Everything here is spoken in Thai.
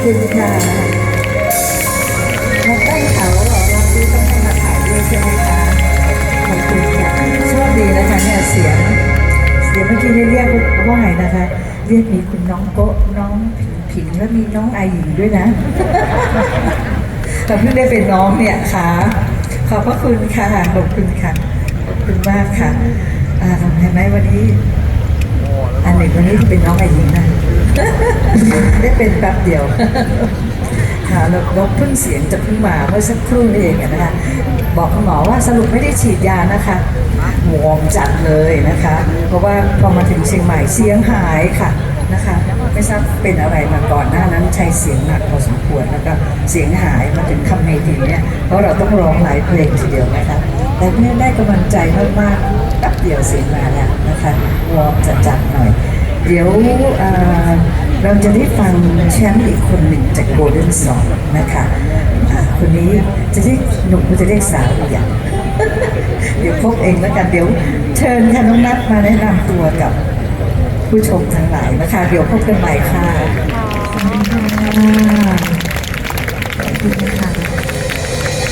มาตั้งข่าวแล้วเหรอรับซื้อต้องให้มาถ่ายด้วยใช่ไหมคะขอบคุณค่ะโชคดีนะคะเนี่ยเสียง เสียงเมื่อกี้ได้เรียกว่าไงนะคะ เรียกมีคุณน้องโกะน้องผิงและมีน้องไอหญิงด้วยนะแต่เพิ่งได้เป็นน้องเนี่ยค่ะ ขอบพระคุณค่ะ ขอบคุณค่ะ ขอบคุณมากค่ะอ่าเห็นไหมวันนี้ อันหนึ่งวันนี้ที่เป็นน้องไอหญิงนะ ได้เป็นแป๊บเดียวค่ะแล้วเพิ่งเสียงจะเพิ่งมาเมื่อสักครู่เองนะคะบอกคุณหมอว่าสรุปไม่ได้ฉีดยานะคะวอร์มจัดเลยนะคะ เพราะว่าพอมาถึงเชียงใหม่เสียงหายค่ะนะคะไม่ทราบเป็นอะไรมาก่อนหน้านั้นใช้เสียงหนักพอสมควรแล้วก็เสียงหายมาถึงคำเมทีเนี่ยเพราะเราต้องร้องหลายเพลงทีเดียวนะคะแต่เพื่อได้กำลังใจมากๆแป๊บเดียวเสียงมาแล้วนะคะวอร์มจัดๆหน่อย เดี๋ยว เอ่อเราจะได้ฟังแชมป์อีกคนหนึ่งจากโกลเด้นสองนะคะอ่าคนนี้จะได้หนุ่มก็จะได้สาวอีกอย่างเดี๋ยวพบเองแล้วกันเดี๋ยวเชิญค่ะน้องนัทมาแนะนำตัวกับผู้ชมทั้งหลายนะคะ เดี๋ยวพบกันใหม่ค่ะขอบคุณค่ะขอบคุณค่ะ